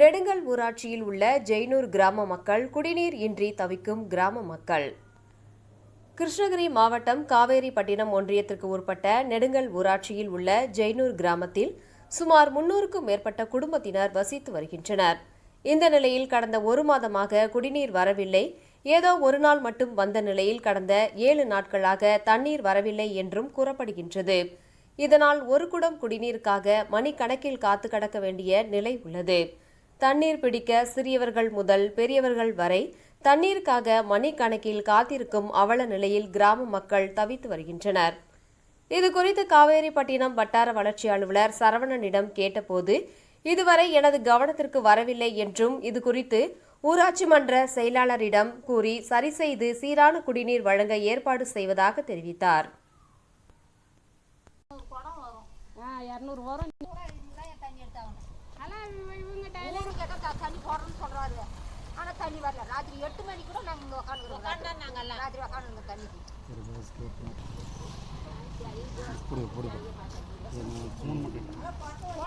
நெடுங்கல் ஊராட்சியில் உள்ள ஜெய்னூர் கிராம மக்கள் குடிநீர் இன்றி தவிக்கும் கிராம மக்கள். கிருஷ்ணகிரி மாவட்டம் காவேரிப்பட்டினம் ஒன்றியத்திற்கு உட்பட்ட நெடுங்கல் ஊராட்சியில் உள்ள ஜெய்னூர் கிராமத்தில் சுமார் முன்னூறுக்கும் மேற்பட்ட குடும்பத்தினர் வசித்து வருகின்றனர். இந்த நிலையில் கடந்த ஒரு மாதமாக குடிநீர் வரவில்லை. ஏதோ ஒரு நாள் மட்டும் வந்த நிலையில் கடந்த ஏழு நாட்களாக தண்ணீர் வரவில்லை என்றும் கூறப்படுகின்றது. இதனால் ஒரு குடம் குடிநீருக்காக மணிக்கணக்கில் காத்து கடக்க வேண்டிய நிலை உள்ளது. தண்ணீர் பிடிக்க சிறியவர்கள் முதல் பெரியவர்கள் வரை தண்ணீருக்காக மணிக்கணக்கில் காத்திருக்கும் அவல நிலையில் கிராம மக்கள் தவித்து வருகின்றனர். இது குறித்து காவேரிப்பட்டினம் வட்டார வளர்ச்சி அலுவலர் சரவணனிடம் கேட்டபோது இதுவரை எனது கவனத்திற்கு வரவில்லை என்றும் இது குறித்து ஊராட்சி மன்ற செயலாளரிடம் கூறி சரி செய்து சீரான குடிநீர் வழங்க ஏற்பாடு செய்வதாக தெரிவித்தார். ராத்திரி எட்டு மணிக்கு கூட நாங்கள் இங்கே உட்காந்துக்கிறோம் நாங்கள் ராத்திரி உட்காந்துங்க தண்ணிக்கு போடு போடு மூணு மட்டும்